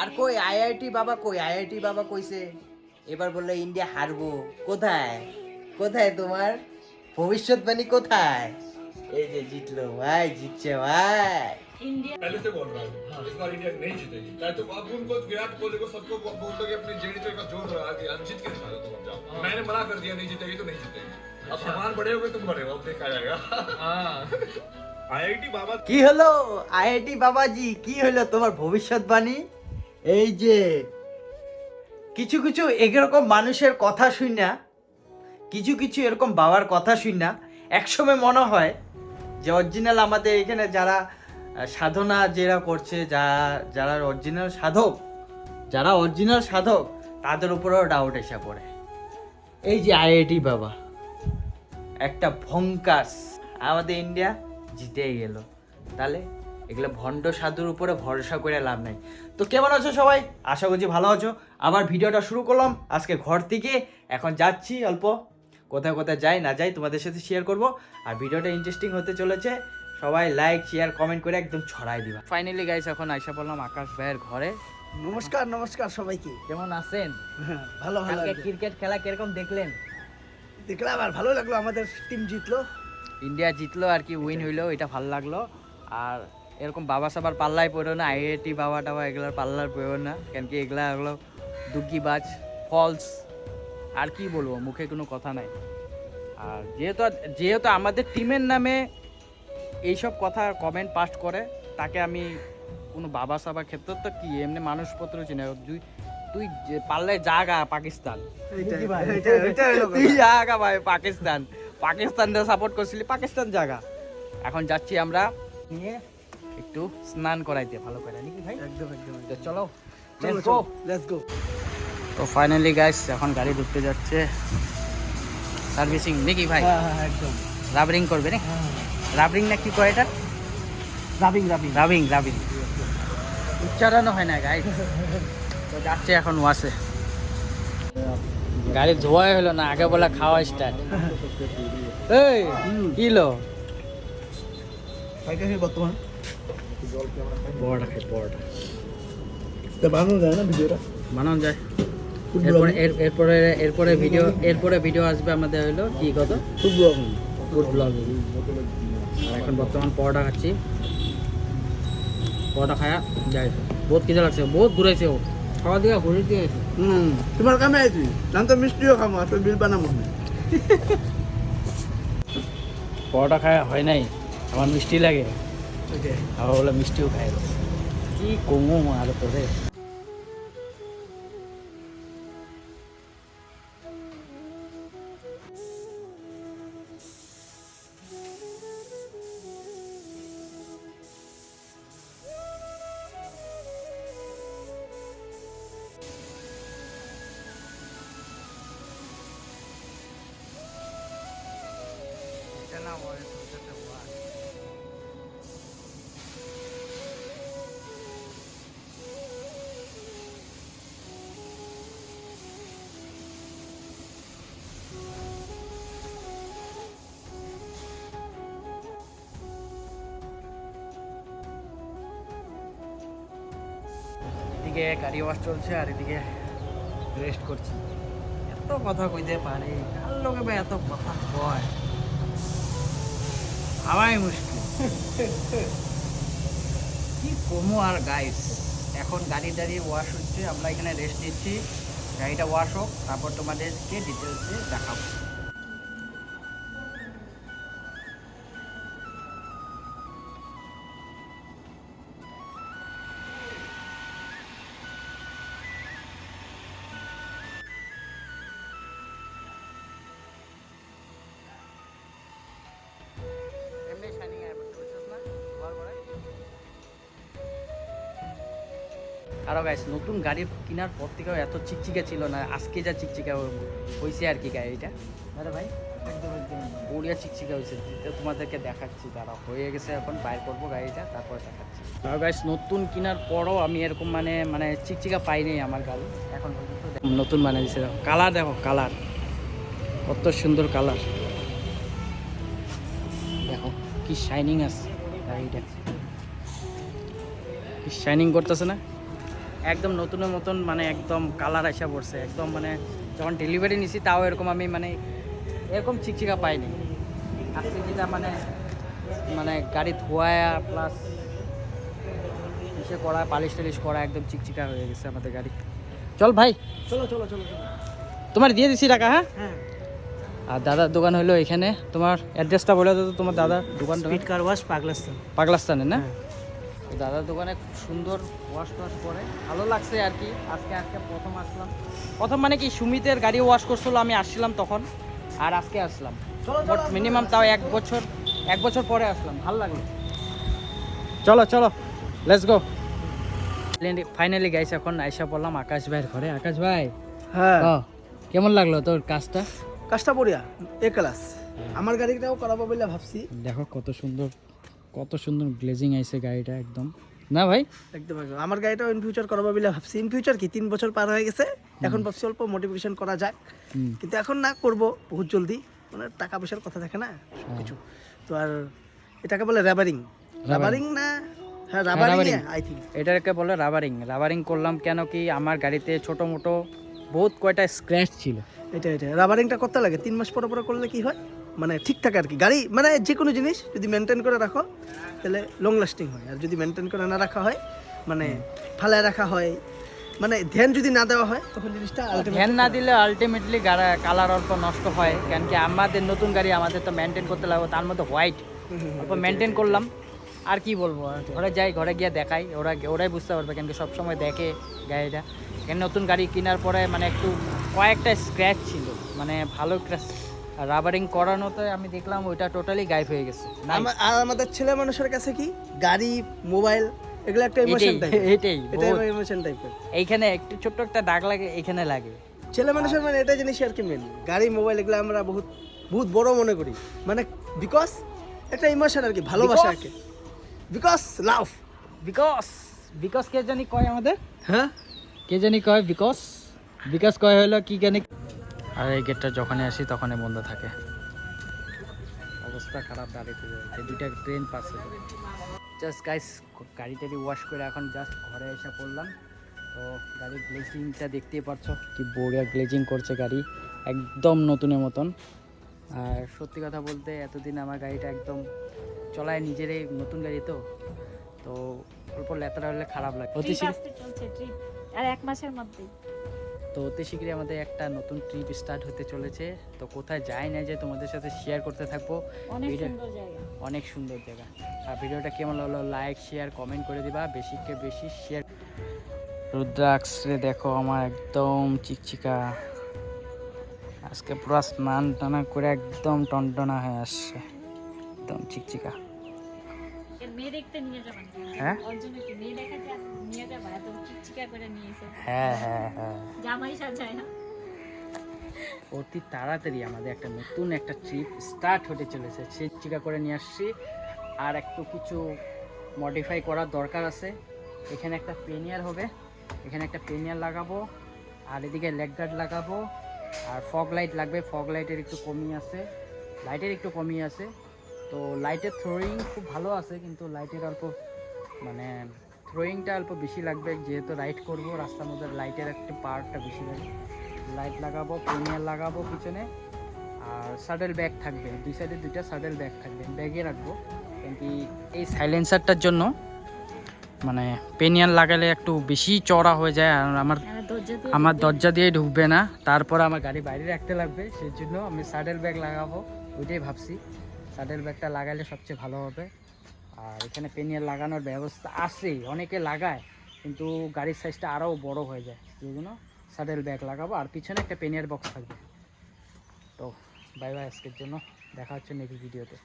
আর কই আইআইটি বাবা কই আইআইটি বাবা কইছে এবার বললে ইন্ডিয়া হারবো কোথায় কোথায় তোমার ভবিষ্যৎবাণী কোথায় এই যে জিতলো ভাই জিতছে ভাই पहले से बोल रहा हूँ इस बार इंडिया नहीं जीतेगी चाहे तुम अब उनको विराट कोहली को सबको बोल दो कि अपनी जेडी का जोर लगा के अब जीत के दिखा दो तुम अब जाओ मैंने मना कर दिया नहीं जीतेगी तो नहीं जीतेगी अब सामान बड़े हो गए तुम बड़े हो अब देखा जाएगा আইআইটি বাবা কি হলো? আইআইটি বাবাজি, কি হলো তোমার ভবিষ্যৎবাণী? এই যে, কিছু কিছু এরকম মানুষের কথা শুন না কিছু কিছু এরকম বাবার কথা শুন না একসময় মনে হয় যে অরিজিনাল আমাদের এখানে যারা সাধনা যারা করছে, যা, যারা অরিজিনাল সাধক, যারা অরিজিনাল সাধক, তাদের উপরেও ডাউট এসে পড়ে। এই যে আইআইটি বাবা, একটা ভঙ্কাস, আমাদের ইন্ডিয়া জিতেই গেল। তাহলে এগুলো ভণ্ড সাধুর উপরে ভরসা করে লাভ নাই। তো কেমন আছো সবাই? আশা করছি ভালো আছো। আবার ভিডিওটা শুরু করলাম আজকে ঘর থেকে। এখন যাচ্ছি অল্প। কোথায় কোথায় যাই না যাই তোমাদের সাথে শেয়ার করব। আর ভিডিওটা ইন্টারেস্টিং হতে চলেছে। সবাই লাইক শেয়ার কমেন্ট করে একদম ছড়াই দিবা। ফাইনালি গাইস এখন আইসা পড়লাম আকাশ ভাইয়ের ঘরে। নমস্কার নমস্কার সবাইকে। কেমন আছেন? ভালো ভালো ক্রিকেট খেলা কীরকম দেখলেন? দেখলাম আর ভালো লাগল আমাদের টিম জিতলো। ইন্ডিয়া জিতলো আর কি উইন হইল এটা ভালো লাগল। আর এরকম বাবা সাবার পাল্লায় পড়ো না আইআইটি বাবা টাবা এগুলোর পাল্লার পড়ো না কেন কি এগুলা হলো দুগ্গিবাজ ফলস আর কি বলব মুখে কোনো কথা নাই। আর যেহেতু যেহেতু আমাদের টিমের নামে এইসব কথা কমেন্ট পাস করে তাকে আমি কোনো বাবা সাবা ক্ষেত্রে তো কি এমনি মানুষপত্র চিনে তুই তুই যে পাল্লায় পাকিস্তান। এইটা হলো কথা। তুই জাগা ভাই পাকিস্তান। পাকিস্তানটা সাপোর্ট করছিলি পাকিস্তান জায়গা এখন যাচ্ছি আমরা নিয়ে একটু স্নান করাইতে ভালো করে নাকি ভাই? একদম একদম চলো. লেটস গো তো ফাইনালি গাইস এখন গাড়ি ঢুকতে যাচ্ছে। সার্ভিসিং নাকি ভাই? হ্যাঁ হ্যাঁ একদম। রাবারিং করবে না হ্যাঁ রাবারিং না কি কয় এটা? রাবিং রাবিং রাবিং রাবিং উচ্চারণও হয় না গাই তো যাচ্ছে এখন ওয়াসে। গাড়ি ধোয়াই হলো না আগে বলে খাওয়া স্টার্ট এই কি লো? পাইকারি বর্তমান। বড়টা খাই বড়টা বানানো যায় না ভিডিওটা? বানানো যায়। এরপরে এরপরে এরপরে ভিডিও এরপরে ভিডিও আসবে আমাদের হলো কি কত? Food blogging. Food blogging. এখন বর্তমান পরোটা খাচ্ছি। পরোটা খায়া যাই। বহুত খিদে লাগছে বহুত ঘুরেছে ও। খাওয়া দিকে ঘুরে দিয়েছে। হুম তোমার কামে আইছি। জান তো মিষ্টিও খামো আসলে বিল বানাবো না পরোটা খাওয়া হয় নাই? আমার মিষ্টি লাগে। আবার বলে মিষ্টিও খাই। কি কমু আর তোরে এদিকে গাড়ি ওয়াশ চলছে আর এদিকে রেস্ট করছি। এত কথা কইতে পারে, কার লোকে ভাই এত কথা কয়? হাওয়াই মুশকিল। কি কমো আর গাইস এখন গাড়ি দাঁড়িয়ে ওয়াশ হচ্ছে, আমরা এখানে রেস্ট নিচ্ছি। গাড়িটা ওয়াশ হোক, তারপর তোমাদেরকে ডিটেলসে দেখাবো। আরও গাইস নতুন গাড়ি কেনার পর থেকেও এত চিকচিকা ছিল না আজকে যা চিকচিকা হয়েছে আর কি গাড়িটা ভাই একদম একদম। বড়িয়া চিকচিকা হয়েছে তো তোমাদেরকে দেখাচ্ছি তারা হয়ে গেছে এখন বাইর করব গাড়িটা তারপর দেখাচ্ছি। আর গাইস নতুন কেনার পরও আমি এরকম মানে মানে চিকচিকা পাইনি আমার গাড়ি। এখন দেখ- নতুন বানিয়ে দিচ্ছে কালার দেখো কালার কত সুন্দর কালার দেখো কি শাইনিং আছে গাড়িটা। শাইনিং করতেছে না? একদম নতুনের মতন মানে একদম কালার আসা পড়ছে একদম মানে যখন ডেলিভারি নিছি তাও এরকম আমি মানে এরকম চিকচিকা পাইনি। আজকে যেটা মানে মানে গাড়ি ধোয়া প্লাস ইসে করা পালিশ টালিশ করা একদম চিকচিকা হয়ে গেছে আমাদের গাড়ি। চল ভাই। চলো চলো চলো তোমার দিয়ে দিছি টাকা হ্যাঁ? হ্যাঁ। আর দাদার দোকান হলো এখানে। তোমার অ্যাড্রেসটা বলে দাও তোমার দাদার ওয়াশ পাগলাস্তান। পাগলাস্তানে না? হ্যাঁ। দাদার দোকানে খুব সুন্দর ওয়াশ টোয়াশ করে ভালো লাগছে আর কি। আজকে আজকে প্রথম আসলাম। প্রথম মানে কি সুমিতের গাড়ি ওয়াশ করছিল আমি আসছিলাম তখন আর আজকে আসলাম। মিনিমাম তাও এক বছর এক বছর পরে আসলাম। ভালো লাগল। চলো চলো। লেটস গো ফাইনালি গাইস এখন আইসা পড়লাম আকাশ ভাইয়ের ঘরে। আকাশ ভাই হ্যাঁ। কেমন লাগল তোর কাজটা? কাজটা বড়িয়া এ ক্লাস আমার গাড়িটাও করাবো বলে ভাবছি। দেখো কত সুন্দর। কত সুন্দর গ্লেজিং আইছে গাড়িটা একদম। না ভাই? একদম একদম। আমার গাড়িটা ইন ফিউচার করাবো বলে ভাবছি। ইন ফিউচার কি? তিন বছর পার হয়ে গেছে। এখন ভাবছি অল্প মোটিভেশন করা যাক। কিন্তু এখন না করব বহুত জলদি। মানে টাকা পয়সার কথা থাকে না? কিছু তো আর এটাকে বলে রাবারিং রাবারিং না? হ্যাঁ রাবারিং রাবারিং। আই থিঙ্ক এটাকে বলে রাবারিং রাবারিং করলাম কেন কি? আমার গাড়িতে ছোট মোটো বহুত কয়টা স্ক্র্যাচ ছিল। এটা এটা রাবারিংটা করতে লাগে। তিন মাস পরে পরে করলে কি হয়? মানে ঠিক থাকে আর কি। গাড়ি মানে যে কোনো জিনিস যদি মেনটেন করে রাখো তাহলে লং লাস্টিং হয়। আর যদি মেনটেন করে না রাখা হয় মানে ফালায় রাখা হয় মানে ধ্যান যদি না দেওয়া হয় তখন জিনিসটা ধ্যান না দিলে আলটিমেটলি কালার অল্প নষ্ট হয়। কেন কি আমাদের নতুন গাড়ি আমাদের তো মেনটেন করতে লাগবে তার মধ্যে হোয়াইট অল্প মেনটেন করলাম। আর কি বলব? ঘরে যাই ঘরে গিয়ে দেখাই ওরা ওরাই বুঝতে পারবে কেন কি সবসময় দেখে গাড়িটা। কেন নতুন গাড়ি কেনার পরে মানে একটু কয়েকটা স্ক্র্যাচ ছিল। মানে ভালো একটা রাবারিং করানোতে আমি দেখলাম ওইটা টোটালি গায়েব হয়ে গেছে। আর আমাদের ছেলে মানুষের কাছে কি? গাড়ি মোবাইল এগুলো একটা ইমোশন টাইপ এটাই এটা। ইমোশন টাইপের এইখানে একটু ছোট্ট একটা দাগ লাগে এখানে লাগে। ছেলে মানুষের মানে এটা জিনিস আর কি মেন গাড়ি মোবাইল এগুলো আমরা বহুত বহুত বড় মনে করি। মানে বিকজ একটা ইমোশন আর কি ভালোবাসা আর কি বিকজ লাভ বিকজ বিকজ কে জানি কয় আমাদের? হ্যাঁ? কে জানি কয়? বিকজ বিকজ কয় হলো কি জানি আর এই গেটটা যখনই আসি তখনই বন্ধ থাকে। অবস্থা খারাপ দাঁড়িয়ে যায় দুইটা ট্রেন পাচ্ছে জাস্ট গাইস গাড়ি টাড়ি ওয়াশ করে এখন জাস্ট ঘরে এসে পড়লাম। তো গাড়ির গ্লেজিংটা দেখতেই পারছ কি বড়িয়া গ্লেজিং করছে গাড়ি। একদম নতুনের মতন। আর সত্যি কথা বলতে এতদিন আমার গাড়িটা একদম চলায় নিজেরই নতুন গাড়ি তো। তো অল্প লেতরা হলে খারাপ লাগে। আর এক মাসের মধ্যেই। তো অতি শীঘ্রই আমাদের একটা নতুন ট্রিপ স্টার্ট হতে চলেছে। তো কোথায় যাই না যে তোমাদের সাথে শেয়ার করতে থাকব। অনেক সুন্দর জায়গা। অনেক সুন্দর জায়গা। আর ভিডিওটা কেমন লাগল লাইক শেয়ার কমেন্ট করে দিবা। বেশিকে বেশি শেয়ার রুদ্রাক্ষরে দেখো আমার একদম চিকচিকা। আজকে পুরো স্নান টানা করে একদম টনটনা হয়ে আসছে। একদম চিকচিকা। মেয়ে দেখতে নিয়ে যাবা না হ্যাঁ? মেয়ে দেখাতে হ্যাঁ হ্যাঁ হ্যাঁ। জামাই সাজায় না। অতি তাড়াতাড়ি আমাদের একটা নতুন একটা ট্রিপ স্টার্ট হতে চলেছে। সেই চিকা করে নিয়ে আসছি। আর একটু কিছু মডিফাই করার দরকার আছে। এখানে একটা পেনিয়ার হবে। এখানে একটা পেনিয়ার লাগাবো। আর এদিকে লেগ গার্ড লাগাবো। আর ফগ লাইট লাগবে। ফগ লাইটের একটু কমই আছে। লাইটের একটু কমই আছে। তো লাইটের থ্রোয়িং খুব ভালো আছে কিন্তু লাইটের অল্প মানে থ্রোয়িংটা অল্প বেশি লাগবে যেহেতু রাইড করব রাস্তার মধ্যে লাইটের একটা পাওয়ারটা বেশি লাগে লাইট লাগাবো প্রিমিয়ার লাগাবো পিছনে আর সাডেল ব্যাগ থাকবে। দুই সাইডে দুইটা সাডেল ব্যাগ থাকবে ব্যাগে রাখব। কেন কি এই সাইলেন্সারটার জন্য মানে পেনিয়ার লাগালে একটু বেশি চড়া হয়ে যায় আর আমার আমার দরজা দিয়ে আমার দরজা দিয়ে ঢুকবে না। তারপর আমার গাড়ি বাইরে রাখতে লাগবে সেই জন্য আমি সাডেল ব্যাগ লাগাবো ওইটাই ভাবছি। সাডেল ব্যাগটা লাগালে সবচেয়ে ভালো হবে। আর এখানে পেনিয়ার লাগানোর ব্যবস্থা আছে, অনেকে লাগায়, কিন্তু গাড়ির সাইজটা আরও বড় হয়ে যায়। সেই জন্য স্যাডেল ব্যাগ লাগাবো, আর পিছনে একটা পেনিয়ার বক্স থাকবে। তো বাই বাই আজকের জন্য, দেখা হচ্ছে নেক্সট ভিডিওতে